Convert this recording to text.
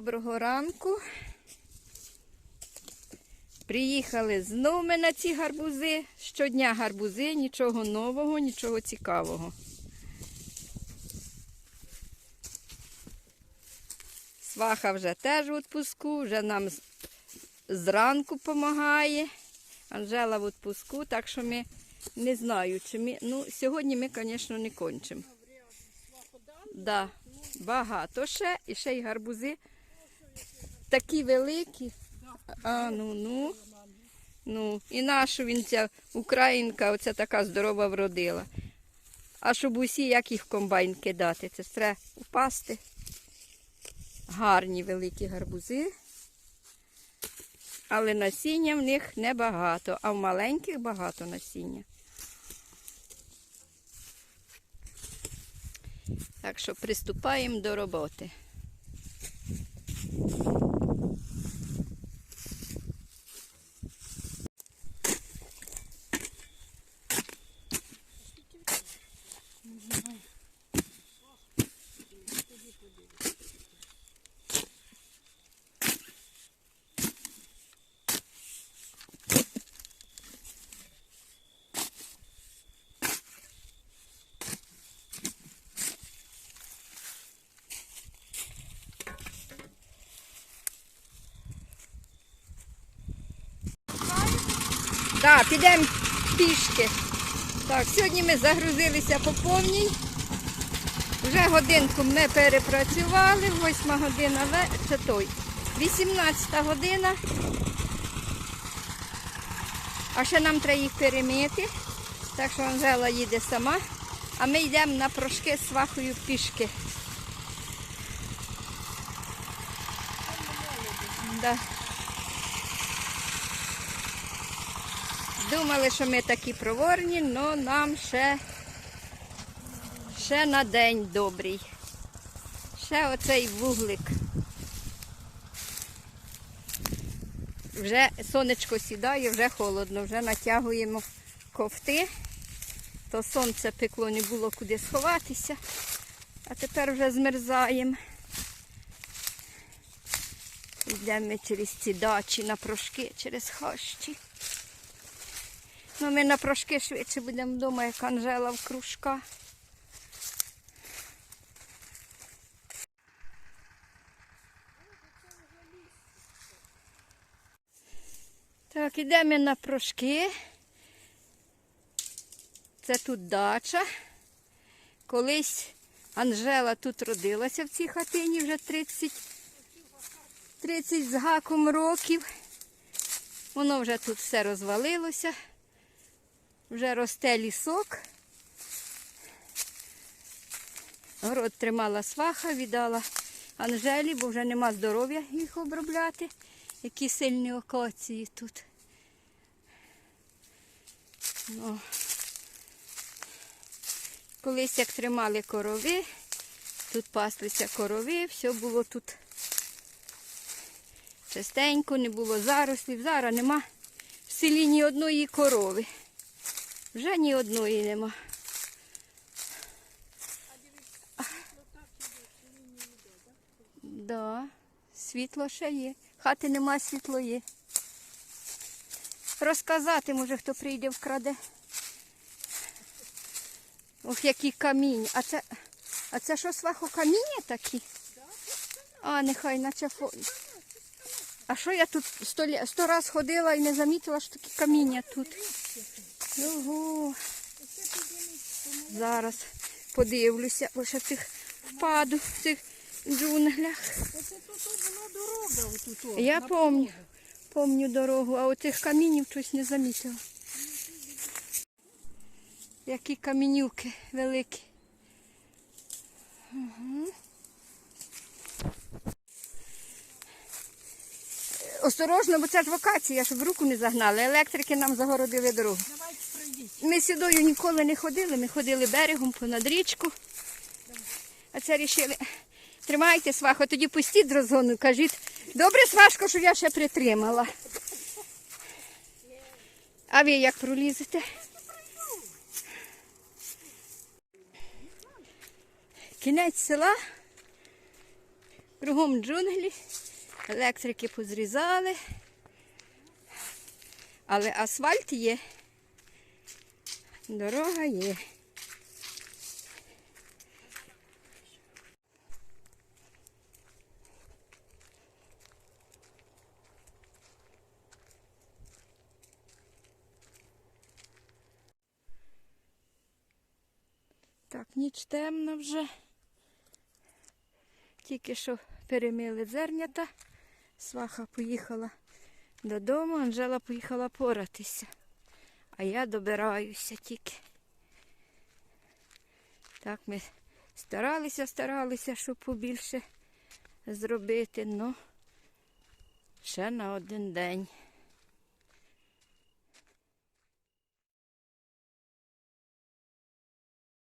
Доброго ранку. Приїхали знову ми на ці гарбузи. Щодня гарбузи, нічого нового, нічого цікавого. Сваха вже теж в відпуску, вже нам зранку допомагає. Анжела в відпуску, так що ми не знаю, чи ми. Ну, сьогодні ми, звісно, не кончимо. Да, багато ще, і ще й гарбузи такі великі. А, ну, ну. Ну, і нашу він ця українка, оця така здорова вродила. А щоб усі, як їх комбайн кидати, це треба упасти. Гарні великі гарбузи. Але насіння в них небагато, а в маленьких багато насіння. Так що приступаємо до роботи. Так, підемо пішки. Так, сьогодні ми загрузилися по повній. Вже годинку ми перепрацювали, восьма година це той. 18 година. А ще нам треба їх перемити. Так що Анжела їде сама. А ми йдемо на прошки з свахою пішки. Да. Думали, що ми такі проворні, але нам ще, ще на день добрий. Ще оцей вуглик. Вже сонечко сідає, вже холодно, вже натягуємо ковти. То сонце пекло, не було куди сховатися. А тепер вже змерзаємо. Йдемо ми через ці дачі на прошки, через хащі. Ну, ми на прошки швидше будемо вдома, як Анжела в кружка. Так, ідемо на прошки. Це тут дача. Колись Анжела тут родилася в цій хатині вже 30, 30 з гаком років. Воно вже тут все розвалилося. Вже росте лісок. Город тримала сваха, віддала Анжелі, бо вже нема здоров'я їх обробляти. Які сильні окації тут. Ну. Колись як тримали корови, тут паслися корови, все було тут чистенько, не було зарослів. Зараз нема в селі ні одної корови. Вже ні одної нема. Да, світло ще є. Хати нема, світло є. Розказати, може, хто прийде вкраде. Ох, які каміння. А це, а це що свахо каміння такі? А, нехай наче фо. А що я тут сто, сто раз ходила і не замітила, що такі каміння тут. Ого. Зараз подивлюся, бо ще цих впаду в цих джунглях. Оце тут була дорога. Я помню, помню дорогу, а оцих камінів щось не замітила. Які камінюки великі. Угу. Осторожно, бо це ж щоб руку не загнали. Електрики нам загородили дорогу. Ми сюдою ніколи не ходили, ми ходили берегом понад річку. А це рішили. Тримайте сваху, тоді пустіть дрозону, кажіть. Добре, свашко, що я ще притримала. А ви як пролізете? Кінець села. Кругом джунглі. Електрики позрізали. Але асфальт є. Дорога є. Так, ніч темна вже. Тільки що перемили зернята. Сваха поїхала додому, Анжела поїхала поратися. А я добираюся тільки. Так ми старалися, старалися, щоб побільше зробити, але ще на один день.